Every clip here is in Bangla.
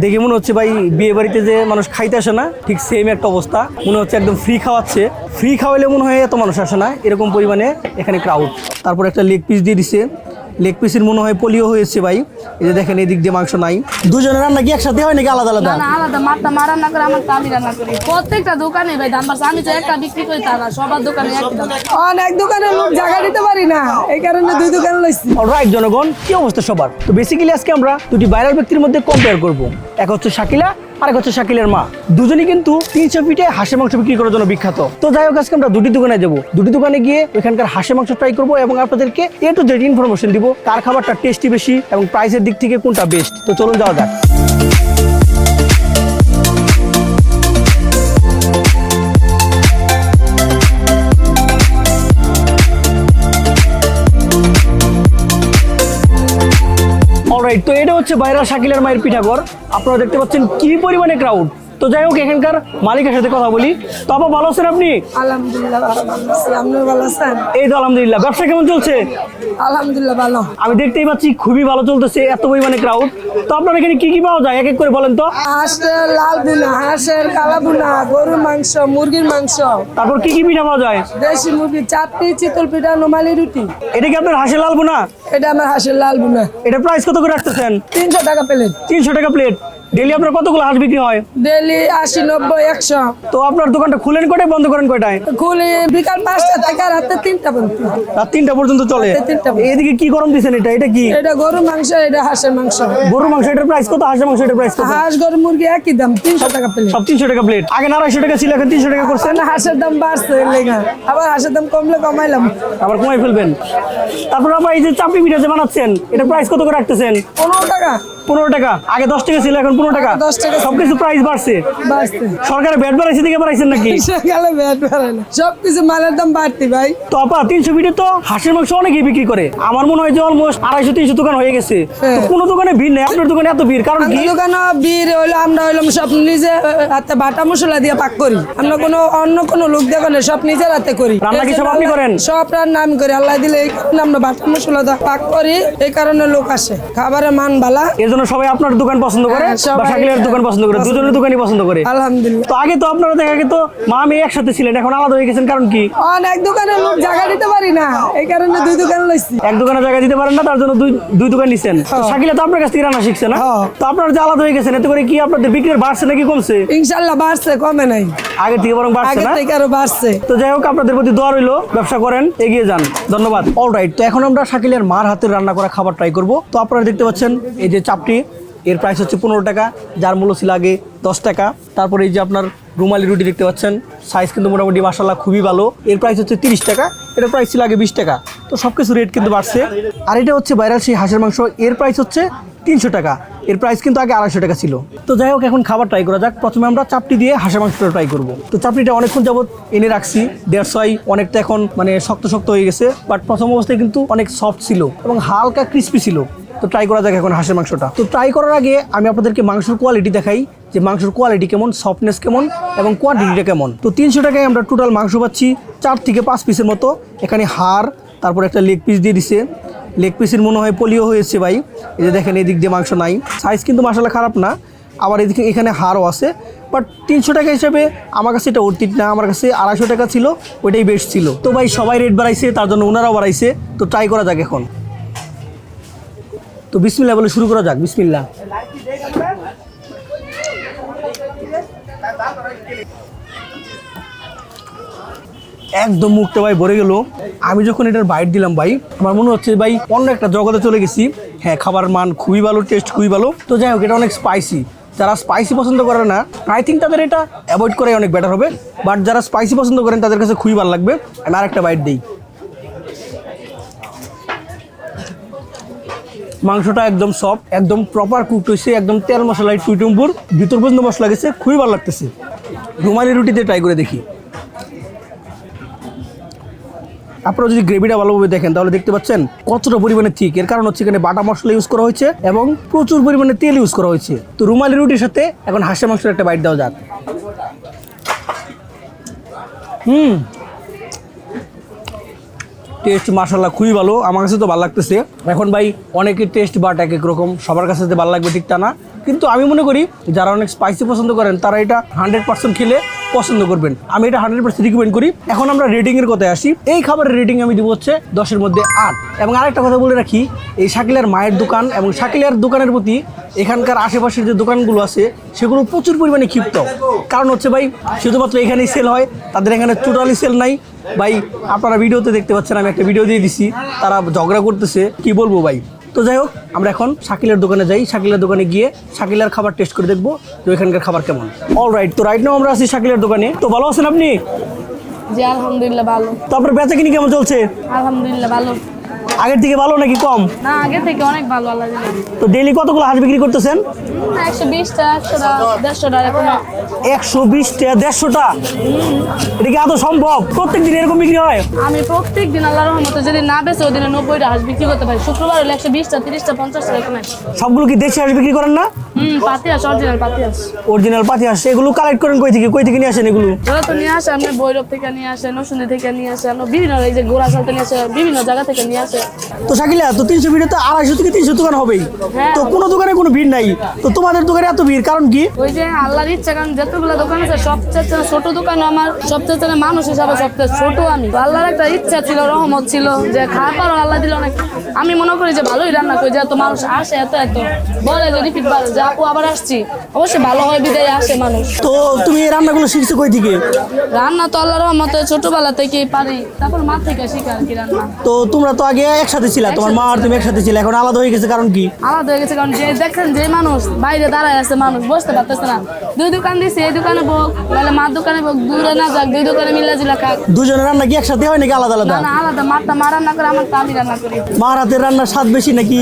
দেখে মনে হচ্ছে ভাই বিয়ে বাড়িতে যে মানুষ খাইতে আসে না, ঠিক সেম একটা অবস্থা। মনে হচ্ছে একদম ফ্রি খাওয়াচ্ছে। ফ্রি খাওয়াইলে মনে হয় এত মানুষ আসে না, এরকম পরিমাণে এখানে ক্রাউড তারপর একটা লেগ পিস দিয়ে দিছে। লেগ পিসের মনে হয় পোলিও হয়েছে ভাই। এই যে দেখেন এদিক দিয়ে মাংস নাই। দুজনের রান্না কি একসাথে হয় নাকি আলাদা আলাদা? না না আলাদা মারটা মা রান্না করে আমার আমি রান্না করি। প্রত্যেকটা দোকানে ভাই দাম বাড়ছে আমি তো একটা বিক্রি করি তা না সবার দোকানে একই দাম অনেক দোকানে লোক জায়গা দিতে পারি না এই কারণে দুই দোকানে লইছি। অলরাইট জনগণ কি অবস্থা সবার? তো বেসিক্যালি আজকে আমরা দুটি ভাইরাল ব্যক্তির মধ্যে কম্পেয়ার করব। এক হচ্ছে শাকিলা আর এক হচ্ছে শাকিলের মা। দুজনই কিন্তু তিনশো ফিটে হাঁসের মাংস বিক্রি করার জন্য বিখ্যাত। তো যাই হোক, আজকে আমরা দুটি দোকানে যাব। দুটি দোকানে গিয়ে ওইখানকার হাঁসের মাংস ট্রাই করব এবং আপনাদেরকে এ টু জেড ইনফরমেশন দিব, কার খাবারটা টেস্টি বেশি এবং প্রাইসের দিক থেকে কোনটা বেস্ট তো চলুন যাওয়া যাক। হচ্ছে বাইরা শাকিলের মায়ের পিঠাঘর আপনারা দেখতে পাচ্ছেন কি পরিমাণে ক্রাউড তো যাই হোক এখানকার মালিকের সাথে কথা বলি। তো আপা ভালো আছেন আপনি? আলহামদুলিল্লাহ ভালো আছেন? এই তো আলহামদুলিল্লাহ। ব্যবসা কেমন চলছে? আলহামদুলিল্লাহ ভালো। আমি দেখতেই পাচ্ছি খুবই ভালো চলতেছে এত পরিমাণে ক্রাউড তো আপনার এখানে কি কি পাওয়া যায়? এক এক করে বলেন তো। হাঁসের লাল বুনা হাঁসের কালা বুনা গরুর মাংস মুরগির মাংস। তারপর কি কি পিঠা পাওয়া যায়? দেশি মুরগি চাপটি চিতল পিঠা নোমালি রুটি। এটা কি আপনার হাঁসের লাল বোনা এটা আমার হাঁসের লাল বুনা এটা প্রাইস কত করে রাখতেছেন? তিনশো টাকা প্লেট তিনশো টাকা প্লেট ডেলি আপনার কতগুলো হাঁস বিক্রি হয়? ডেলি আশি নব্বই একশো। তো আপনার দোকানটা খুলেন কটায় বন্ধ করেন কয়টায়? খুলি বিকাল পাঁচটা থেকে রাতে তিনটা পর্যন্ত। রাত তিনটা পর্যন্ত চলে। এদিকে কি গরম দিচ্ছেন এটা? এটা কি? এটা গরুর মাংস এটা হাঁসের মাংস। গরুর মাংস এটার প্রাইস কত? হাঁসের মাংস এটার প্রাইস কত? হাঁস গরু মুরগি একই দাম তিনশো টাকা প্লেট সব তিনশো টাকা প্লেট আগে আড়াইশো টাকা ছিল এখন তিনশো টাকা করছেন? না হাঁসের দাম বাড়ছে লেগা। আবার হাঁসের দাম কমলে কমাইলাম। আবার কমাই ফেলবেন। তারপর আপনার এই যে চাপড়ি পিঠা যে বানাচ্ছেন এটা প্রাইস কত করে রাখতেছেন? পনেরো টাকা। পনেরো টাকা। আগে দশ টাকা ছিল এখন পনেরো টাকা। 10 টাকা সবকিছু প্রাইস বাড়ছে। সরকারের ব্যাট বাড়াইছে দিকে বাড়াইছেন নাকি? সকালে ব্যাট বাড়ে না সব কিছু মালের দাম বাড়তি ভাই। তো আপা তিনশো ফিটে তো হাঁসের মাংস অনেকেই বিক্রি করে। আমার মনে হয় যে অলমোস্ট আড়াইশো তিনশো দোকান হয়ে গেছে। তো হ্যাঁ। কোনো দোকানে ভিড় নেই আপনার দোকানে এত ভিড়? কারণ কি? দোকানে বীর হইল আমরা হইলাম সব নিজে হাতে বাটা মশলা দিয়ে পাক করি। আমরা কোনো অন্য কোনো লোক দেখো না সব নিজের হাতে করি। রান্না কি সব আপনি করেন? সব রান্না আমি করি। আল্লাহ দিলে এই কারণে আমরা বাটা মশলা দিয়ে পাক করি এই কারণে লোক আসে। খাবারের মান বালা জন্য সবাই আপনার দোকান পছন্দ করে হ্যাঁ, বা শাকিলের দোকান পছন্দ করে দুজনের দোকানই পছন্দ করে। আলহামদুলিল্লাহ। তো আগে তো আপনারা দেখা গেতো মা মেয়ে একসাথে ছিলেন এখন আলাদা হয়ে গেছেন কারণ কি? অনেক দোকানে লোক জায়গা দিতে পারি না এই কারণে দুই দোকানে লইছি। এক দোকানে জায়গা দিতে পারেন না তার জন্য দুই দুই দোকান নিছেন। তো হ্যাঁ। শাকিলা তো আপনার কাছ থেকে রান্না শিখছে না? হ্যাঁ। তো আপনারা যে আলাদা হয়ে গেছেন এতে করে কি আপনাদের বিক্রির বাড়ছে নাকি কমছে? ইনশাল্লাহ বাড়ছে কমে নাই। আগে থেকে বরং বাড়ছে আগে না? থেকে আরও বাড়ছে। তো যাই হোক আপনাদের প্রতি দোয়া রইল ব্যবসা করেন এগিয়ে যান। ধন্যবাদ। অলরাইট তো এখন আমরা শাকিলের মার হাতের রান্না করা খাবার ট্রাই করব। তো আপনারা দেখতে পাচ্ছেন এই যে চাপটি এর প্রাইস হচ্ছে পনেরো টাকা, যার মূল্য ছিল আগে দশ টাকা। তারপরে এই যে আপনার রুমালি রুটি দেখতে পাচ্ছেন সাইজ কিন্তু মোটামুটি মাসাল্লাহ খুবই ভালো। এর প্রাইস হচ্ছে তিরিশ টাকা, এটার প্রাইস ছিল আগে বিশ টাকা। তো সব কিছু রেট কিন্তু বাড়ছে। আর এটা হচ্ছে ভাইরাল সেই হাঁসের মাংস, এর প্রাইস হচ্ছে তিনশো টাকা। এর প্রাইস কিন্তু আগে আড়াইশো টাকা ছিল। তো যাই হোক, এখন খাবার ট্রাই করা যাক। প্রথমে আমরা চাপটি দিয়ে হাঁসের মাংসটা ট্রাই করব। তো চাপটিটা অনেকক্ষণ যাবত এনে রাখছি। দেড়শো অনেকটা এখন মানে শক্ত শক্ত হয়ে গেছে। বাট প্রথম অবস্থায় কিন্তু অনেক সফট ছিল এবং হালকা ক্রিস্পি ছিল। তো ট্রাই করা যাক এখন হাঁসের মাংসটা। তো ট্রাই করার আগে আমি আপনাদেরকে মাংসের কোয়ালিটি দেখাই যে মাংসের কোয়ালিটি কেমন সফটনেস কেমন এবং কোয়ান্টিটিটা কেমন। তো তিনশো টাকায় আমরা টোটাল মাংস পাচ্ছি চার থেকে পাঁচ পিসের মতো। এখানে হাড়, তারপর একটা লেগ পিস দিয়ে দিছে। লেগ পিসের মনে হয় পোলিও হয়েছে ভাই। এই যে দেখেন এদিক দিয়ে মাংস নাই। সাইজ কিন্তু মশলা খারাপ না। আবার এদিকে এখানে হাড়ও আছে। বাট তিনশো টাকা হিসেবে আমার কাছে এটা অর্থিত না। আমার কাছে আড়াইশো টাকা ছিল, ওইটাই বেস্ট ছিল। তো ভাই সবাই রেট বাড়াইছে, তার জন্য ওনারাও বাড়াইছে। তো ট্রাই করা যাক এখন। তো বিসমিল্লা বলে শুরু করা যাক বিসমিল্লা একদম মুখটা ভাই ভরে গেল। আমি যখন এটার বাইট দিলাম ভাই, আমার মনে হচ্ছে ভাই অন্য একটা জগতে চলে গেছি। হ্যাঁ খাবার মান খুবই ভালো টেস্ট খুবই ভালো। তো যাই হোক, এটা অনেক স্পাইসি যারা স্পাইসি পছন্দ করে না আই থিঙ্ক তাদের এটা অ্যাভয়েড করাই অনেক বেটার হবে। বাট যারা স্পাইসি পছন্দ করেন, তাদের কাছে খুবই ভালো লাগবে। আমি আর একটা বাইট দিই। মাংসটা একদম সফট একদম প্রপার কুকড হয়েছে, একদম তেল মশলা টুইটুম্পুর ভিতর পর্যন্ত মশলা গেছে, খুবই ভালো লাগতেছে। রুমালি রুটিতে ট্রাই করে দেখি। আপনারা যদি গ্রেভিটা ভালোভাবে দেখেন, তাহলে দেখতে পাচ্ছেন কতটা পরিমাণে ঠিক এর কারণ হচ্ছে এখানে বাটা মশলা ইউজ করা হয়েছে এবং প্রচুর পরিমাণে তেল ইউজ করা হয়েছে। তো রুমালি রুটির সাথে এখন হাঁসের মাংসের একটা বাইট দেওয়া যাক। হুম টেস্ট মাসাল্লাহ খুবই ভালো। আমার কাছে তো ভালো লাগতেছে। এখন ভাই, অনেকের টেস্ট বাট এক এক রকম। সবার কাছে ভালো লাগবে ঠিক তা না। কিন্তু আমি মনে করি, যারা অনেক স্পাইসি পছন্দ করেন, তারা এটা হান্ড্রেড পার্সেন্ট খেলে পছন্দ করবেন। আমি এটা হান্ড্রেড পার্সেন্ট রিকমেন্ড করি। এখন আমরা রেটিংয়ের কথায় আসি। এই খাবারের রেটিং আমি দিব হচ্ছে দশের মধ্যে আট। এবং আরেকটা কথা বলে রাখি, এই শাকিলার মায়ের দোকান এবং শাকিলার দোকানের প্রতি এখানকার আশেপাশের যে দোকানগুলো আছে, সেগুলো প্রচুর পরিমাণে ক্ষিপ্ত। কারণ হচ্ছে ভাই, শুধুমাত্র এখানেই সেল হয়, তাদের এখানে টোটালি সেল নাই। ভাই, আপনারা ভিডিওতে দেখতে পাচ্ছেন, আমি একটা ভিডিও দিয়ে দিছি। তারা ঝগড়া করতেছে। কি বলব ভাই? তো যাই হোক আমরা এখন শাকিলের দোকানে যাই। শাকিলের দোকানে গিয়ে শাকিলার খাবার টেস্ট করে দেখব তো এখানকার খাবার কেমন। অল রাইট তো রাইট নাও আমরা আছি শাকিলের দোকানে। তো ভালো আছেন আপনি? জি আলহামদুলিল্লাহ ভালো। তো আপনার বেচা কিনি কেমন চলছে? আলহামদুলিল্লাহ ভালো। আগের থেকে ভালো নাকি কম? না আগে থেকে অনেক ভালো আল্লাহ তো ডেইলি কতগুলো হাঁস বিক্রি করতেছেন? একশো বিশটা একশোটা দেড়শোটা এরকম। একশো বিশটা দেড়শোটা এটা কি আদৌ সম্ভব? প্রত্যেক দিন এরকম বিক্রি হয়? আমি প্রত্যেক দিন আল্লাহ রহমতে যদি না বেছে ওই দিনে নব্বইটা হাঁস বিক্রি করতে পারি শুক্রবার হলে একশো বিশটা তিরিশটা পঞ্চাশটা এরকম সবগুলো কি দেশি হাঁস বিক্রি করেন না? হুম পাতি হাঁস অরিজিনাল পাতি হাঁস অরিজিনাল পাতি এগুলো কালেক্ট করেন কই থেকে? কই থেকে নিয়ে আসেন এগুলো? ওরা তো নিয়ে আসে আপনি বৈরব থেকে নিয়ে আসে নসুন্দি থেকে নিয়ে আসে আমরা বিভিন্ন এই যে গোড়াশাল থেকে নিয়ে আসে বিভিন্ন জায়গা থেকে নিয়ে আসে। তো শাকিলা তো তিনশো ভিড়ে তো আড়াইশো থেকে তিনশো দোকান হবেই। হ্যাঁ। তো কোনো দোকানে কোনো ভিড় নাই। তো তোমাদের দোকানে এত ভিড় কারণ কি? ওই যে আল্লাহর ইচ্ছা কারণ যতগুলো দোকান আছে সবচেয়ে ছোট দোকান আমার সবচেয়ে মানুষ হিসাবে সবচেয়ে ছোট আমি। আল্লাহর একটা ইচ্ছা ছিল রহমত ছিল যে খাওয়া পারো আল্লাহ দিল অনেক আমি মনে করি যে ভালোই রান্না করি যে এত মানুষ আসে এত এত। বলে যে রিপিট যে আপু আবার আসছি। অবশ্যই ভালো হয় বিদায় আসে মানুষ। তো তুমি রান্নাগুলো শিখছো কই থেকে রান্না তো আল্লাহর রহমতে ছোটবেলা থেকেই পারি। তারপর মা থেকে শিখে আর কি রান্না। তো তোমরা তো আগে একসাথে ছিলা তোমার মা আর তুমি একসাথে ছিলে এখন আলাদা হয়ে গেছে কারণ কি? আলাদা হয়ে গেছে কারণ যে যে মানুষ বাইরে দাঁড়ায় আছে মানুষ বসতে পারতেছে না। দুই দোকান দিছে এই দোকানে হোক নাহলে মার দোকানে দূরে না যাক দুই দোকানে মিলা জিলা খাক। দুজনের রান্না কি একসাথে হয় নাকি আলাদা আলাদা? না না আলাদা। মারটা মা রান্না করে আমার আমি রান্না করি। মার হাতের রান্নার স্বাদ বেশি নাকি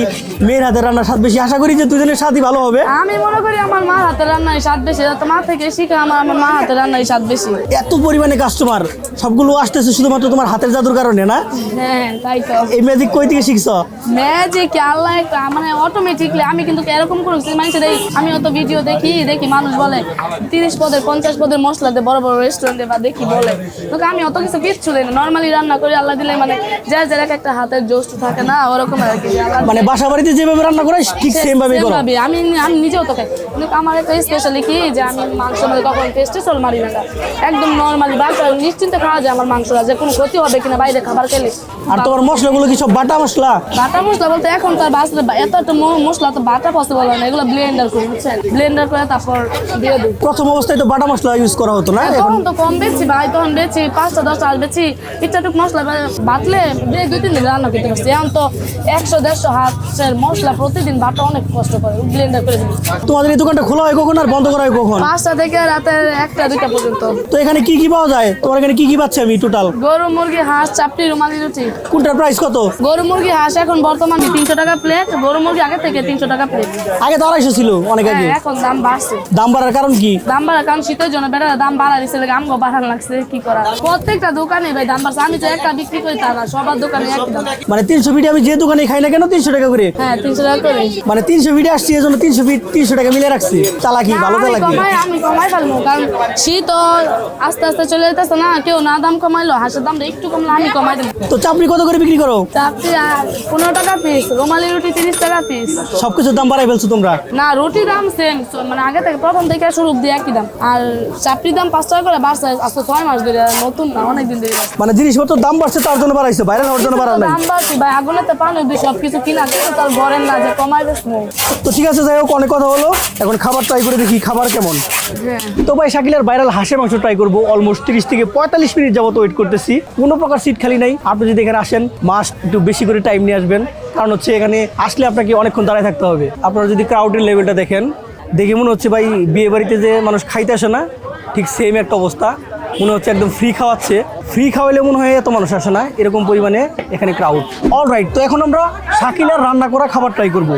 মেয়ের হাতের রান্নার স্বাদ বেশি? আশা করি যে দুজনের স্বাদই ভালো হবে। আমি মনে করি আমার মা হাতের রান্নাই স্বাদ বেশি তো মা থেকে শিখে আমার আমার মা হাতের রান্নাই স্বাদ বেশি। এত পরিমাণে কাস্টমার সবগুলো আসতেছে শুধুমাত্র তোমার হাতের জাদুর কারণে না? হ্যাঁ তাই তো। এই ম্যাজিক কই থেকে শিখছো? ম্যাজিক আল্লাহ মানে অটোমেটিকলি আমি কিন্তু এরকম করছি মানুষ দেই আমি অত ভিডিও দেখি দেখি মানুষ বলে তিরিশ পদের পঞ্চাশ পদের মশলা দিয়ে বড় বড় রেস্টুরেন্টে বা দেখি বলে। তো আমি অত কিছু কিচ্ছু দিই না নর্মালি রান্না করি আল্লাহ দিলে মানে যার যার এক একটা হাতের জোশ থাকে না ওরকম আর কি। মানে বাসা বাড়িতে যেভাবে রান্না করে ঠিক সেম ভাবে করো। আমি আমি নিজেও তো খাই কিন্তু আমার একটা স্পেশালি কি যে আমি মাংস মধ্যে কখন টেস্টে চল মারি না একদম নর্মালি বাসা নিশ্চিন্তে খাওয়া যায় আমার মাংসটা যে কোনো ক্ষতি হবে কিনা বাইরে খাবার খেলে। আর তোমার মশলাগুলো কি সব বাটা মশলা? বাটা মশলা বলতে এখন তো আর বাসলে এত একটা মশলা তো বাটা পসিবল হয় না এগুলো ব্লেন্ডার করি বুঝছেন? ব্লেন্ডার করে তারপর দিয়ে দিই। প্রথম অবস্থায় তো বাটা মশলা ইউজ করা হতো না এখন তখন তো কম বেচি ভাই তখন বেচি পাঁচটা দশটা আর বেচি ইচ্ছাটুক মশলা বাটলে দুই দুই তিন দিন রান্না করতে পারছি। এখন তো একশো দেড়শো হাতের মশলা প্রতিদিন বাটা অনেক কষ্ট করে ব্লেন্ডার করে তোমাদের এই দোকানটা খোলা হয় কখন আর বন্ধ করা হয় কখন? পাঁচটা থেকে রাতের একটা দুইটা পর্যন্ত। তো এখানে কি কি পাওয়া যায়? তোমার এখানে কি কি পাচ্ছি আমি টোটাল গরু মুরগি হাঁস চাপটি রুমালি রুটি। কোনটার প্রাইস কত? গরু মুরগি হাঁস এখন বর্তমানে তিনশো টাকা প্লেট গরু মুরগি আগে থেকে তিনশো টাকা প্লেট আগে তো আড়াইশো ছিল অনেক আগে। হ্যাঁ এখন দাম বাড়ছে। দাম বাড়ার কারণ কি? দাম বাড়া কারণ শীতের জন্য বেড়া দাম বাড়া দিচ্ছে আমগো বাড়ান লাগছে কি করা? প্রত্যেকটা দোকানে ভাই দাম বাড়ছে। আমি তো একটা বিক্রি করি তা না সবার দোকানে একই দাম। মানে তিনশো ফিটে আমি যে দোকানে খাই না কেন তিনশো টাকা করে? হ্যাঁ তিনশো টাকা করে। মানে তিনশো ফিটে আসছি এই জন্য তিনশো ফিট তিনশো টাকা মিলে রাখছি। চালাকি ভালো চালাকি আমি কমাই ফেলব কারণ শীত আস্তে আস্তে চলে যেতেছে না কেউ না দাম কমাইলো হাঁসের দামটা একটু কমলে আমি কমাই দেবো। তো চাপড়ি কত করে বিক্রি করো? চাপটি পনেরো টাকা পিস রুমালি রুটি তিরিশ টাকা পিস সবকিছুর দাম বাড়াই ফেলছো তোমরা? না রুটির দাম সেম মানে আগে থেকে প্রথম থেকে শুরু অব্দি একই দাম। আর চাপটির দাম পাঁচ টাকা করে বাড়ছে আজকে ছয় মাস ধরে নতুন না অনেক দিন ধরে। মানে জিনিসপত্র দাম বাড়ছে তার জন্য বাড়াইছে বাইরে হওয়ার জন্য বাড়ার নাই। দাম বাড়ছি ভাই আগুনে তো পানি দিয়ে সব কিছু কিনা তার ঘরের না যে কমাই বেশ তো ঠিক আছে যাই হোক অনেক কথা হলো এখন খাবার ট্রাই করে দেখি খাবার কেমন। হ্যাঁ। তো ভাই শাকিলের ভাইরাল হাঁসের মাংস ট্রাই করব অলমোস্ট তিরিশ থেকে পঁয়তাল্লিশ মিনিট যাবত ওয়েট করতেছি। কোনো প্রকার সিট খালি নাই। আপনি যদি এখানে আসেন মাস একটু বেশি করে টাইম নিয়ে আসবেন। কারণ হচ্ছে এখানে আসলে আপনাকে অনেকক্ষণ দাঁড়ায় থাকতে হবে। আপনারা যদি ক্রাউডের লেভেলটা দেখেন দেখে মনে হচ্ছে ভাই বিয়ে বাড়িতে যে মানুষ খাইতে আসে না ঠিক সেম একটা অবস্থা। মনে হচ্ছে একদম ফ্রি খাওয়াচ্ছে। ফ্রি খাওয়াইলে মনে হয় এত মানুষ আসে না এরকম পরিমাণে এখানে ক্রাউড অল রাইট তো এখন আমরা শাকিলার রান্না করা খাবার ট্রাই করব।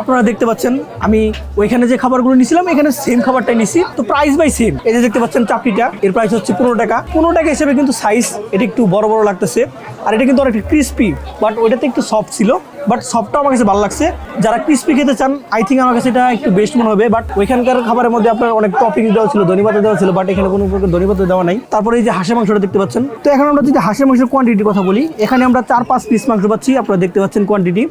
আপনারা দেখতে পাচ্ছেন, আমি ওইখানে যে খাবারগুলো নিছিলাম এখানে সেম খাবারটাই নিছি তো প্রাইস বাই সেম এই যে দেখতে পাচ্ছেন চাপটিটা এর প্রাইস হচ্ছে পনেরো টাকা। পনেরো টাকা হিসেবে কিন্তু সাইজ এটা একটু বড় বড় লাগতেছে। আর এটা কিন্তু অনেকটা ক্রিস্পি বাট ওইটাতে একটু সফট ছিল। বাট সফটটা আমার কাছে ভালো লাগছে। যারা ক্রিস্পি খেতে চান আই থিঙ্ক আমার কাছে এটা একটু বেস্ট মনে হবে। বাট ওইখানকার খাবারের মধ্যে আপনার অনেক টপিং দেওয়া ছিল ধনিপাতা দেওয়া ছিল বাট এখানে কোনো প্রকার ধনিপাতা দেওয়া নাই। তারপরে এই যে হাঁসের মাংসটা দেখতে পাচ্ছেন। তো এখন আমরা যদি হাঁসের মাংসের কোয়ান্টিটির কথা বলি, এখানে আমরা চার পাঁচ পিস মাংস পাচ্ছি। আপনারা দেখতে পাচ্ছেন কোয়ান্টিটি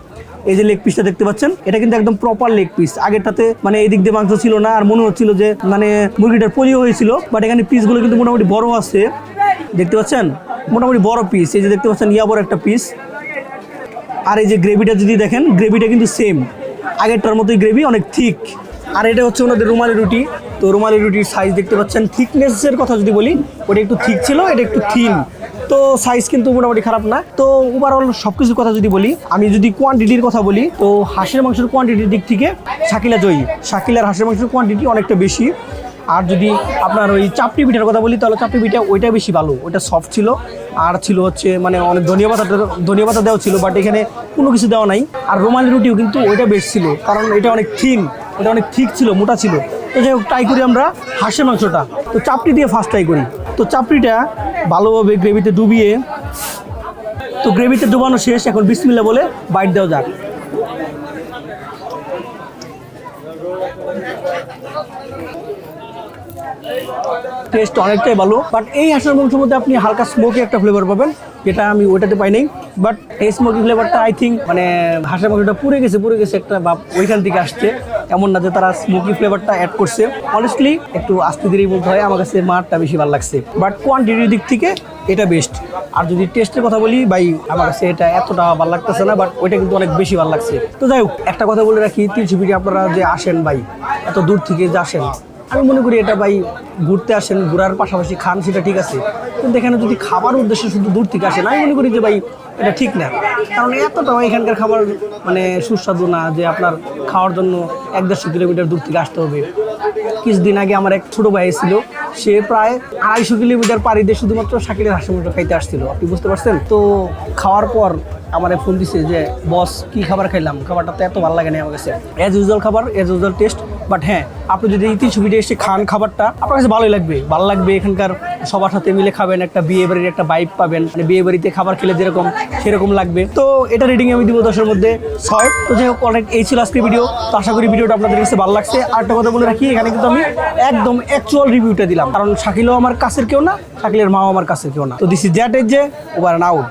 এই যে লেগ পিসটা দেখতে পাচ্ছেন, এটা কিন্তু একদম প্রপার লেগ পিস আগেরটাতে মানে এই দিক দিয়ে মাংস ছিল না, আর মনে হচ্ছিল যে মানে মুরগিটার পলিও হয়েছিল বাট এখানে পিসগুলো কিন্তু মোটামুটি বড় আছে। দেখতে পাচ্ছেন? মোটামুটি বড় পিস এই যে দেখতে পাচ্ছেন ইয়া বড় একটা পিস আর এই যে গ্রেভিটা যদি দেখেন, গ্রেভিটা কিন্তু সেম আগেরটার মতোই গ্রেভি, অনেক থিক আর এটা হচ্ছে ওনাদের রুমালি রুটি। তো রুমালি রুটির সাইজ দেখতে পাচ্ছেন থিকনেসের কথা যদি বলি, ওটা একটু থিক ছিল, এটা একটু থিন তো সাইজ কিন্তু মোটামুটি খারাপ না। তো ওভারঅল সব কিছুর কথা যদি বলি, আমি যদি কোয়ান্টিটির কথা বলি, তো হাঁসের মাংসের কোয়ান্টিটির দিক থেকে শাকিলা জয়ী। শাকিলার হাঁসের মাংসের কোয়ান্টিটি অনেকটা বেশি। আর যদি আপনার ওই চাপটি পিঠার কথা বলি, তাহলে চাপটি পিঠা ওইটা বেশি ভালো। ওইটা সফট ছিল। আর ছিল হচ্ছে মানে অনেক ধনিয়া পাতা ধনিয়া পাতা দেওয়া ছিল বাট এখানে কোনো কিছু দেওয়া নাই। আর রুমালি রুটিও কিন্তু ওইটা বেশ ছিল, কারণ এটা অনেক থিন এটা অনেক ঠিক ছিল, মোটা ছিল। তো যাই হোক ট্রাই করি আমরা হাঁসের মাংসটা। তো চাপড়ি দিয়ে ফার্স্ট ট্রাই করি। তো চাপড়িটা ভালোভাবে গ্রেভিতে ডুবিয়ে, তো গ্রেভিতে ডুবানো শেষ। এখন বিসমিল্লা বলে বাইট দেওয়া যাক। টেস্ট অনেকটাই ভালো বাট এই হাঁসের মাংসের মধ্যে আপনি হালকা স্মোকি একটা ফ্লেভার পাবেন, যেটা আমি ওইটাতে পাই নাই বাট এই স্মোকি ফ্লেভারটা আই থিঙ্ক মানে হাঁসের মাংসটা পুড়ে গেছে পুড়ে গেছে একটা ভাব ওইখান থেকে আসছে, এমন না যে তারা স্মোকি ফ্লেভারটা অ্যাড করছে। অনেস্টলি একটু আস্তে ধীরেই বলতে হয়, আমার কাছে মারটা বেশি ভালো লাগছে বাট কোয়ান্টিটির দিক থেকে এটা বেস্ট আর যদি টেস্টের কথা বলি, ভাই, আমার কাছে এটা এতটা ভালো লাগতেছে না বাট ওইটা কিন্তু অনেক বেশি ভালো লাগছে। তো যাই হোক, একটা কথা বলে রাখি তিনশিপিটি আপনারা যে আসেন ভাই, এত দূর থেকে যে আসেন আমি মনে করি এটা ভাই ঘুরতে আসেন, ঘোরার পাশাপাশি খান, সেটা ঠিক আছে। কিন্তু এখানে যদি খাবার উদ্দেশ্যে শুধু দূর থেকে আসেন, আমি মনে করি যে ভাই এটা ঠিক না। কারণ এতটাও এখানকার খাবার মানে সুস্বাদু না যে আপনার খাওয়ার জন্য এক দেড়শো কিলোমিটার দূর থেকে আসতে হবে। কিছুদিন আগে আমার এক ছোট ভাই ছিল সে প্রায় আড়াইশো কিলোমিটার পাড়ি দিয়ে শুধুমাত্র শাকিলের হাসি মাংস খাইতে আসছিল। আপনি বুঝতে পারছেন? তো খাওয়ার পর আমার ফোন দিছে যে, বস, কি খাবার খাইলাম? খাবারটা তো এত ভালো লাগে না আমার কাছে। অ্যাজ ইউজুয়াল খাবার এজ ইউজুয়াল টেস্ট বাট হ্যাঁ আপনি যদি তিন সুবিধা এসে খান খাবারটা, আপনার কাছে ভালোই লাগবে। ভালো লাগবে এখানকার সবার সাথে মিলে খাবেন, একটা বিয়ে বাড়ির একটা বাইক পাবেন। মানে বিয়ে বাড়িতে খাবার খেলে যেরকম, সেরকম লাগবে। তো এটা রিডিং আমি দিব দশের মধ্যে শর্ট তো যাই হোক, অনেক এই ছিল আজকের ভিডিও তো আশা করি ভিডিওটা আপনাদের কাছে ভালো লাগছে। আর একটা কথা বলে রাখি, এখানে কিন্তু আমি একদম অ্যাকচুয়াল রিভিউটা দিলাম। কারণ শাকিলও আমার কাছের কেউ না, শাকিলের মাও আমার কাছের কেউ না। তো দিস ইজ দ্যাট এজ যে ওভার আউট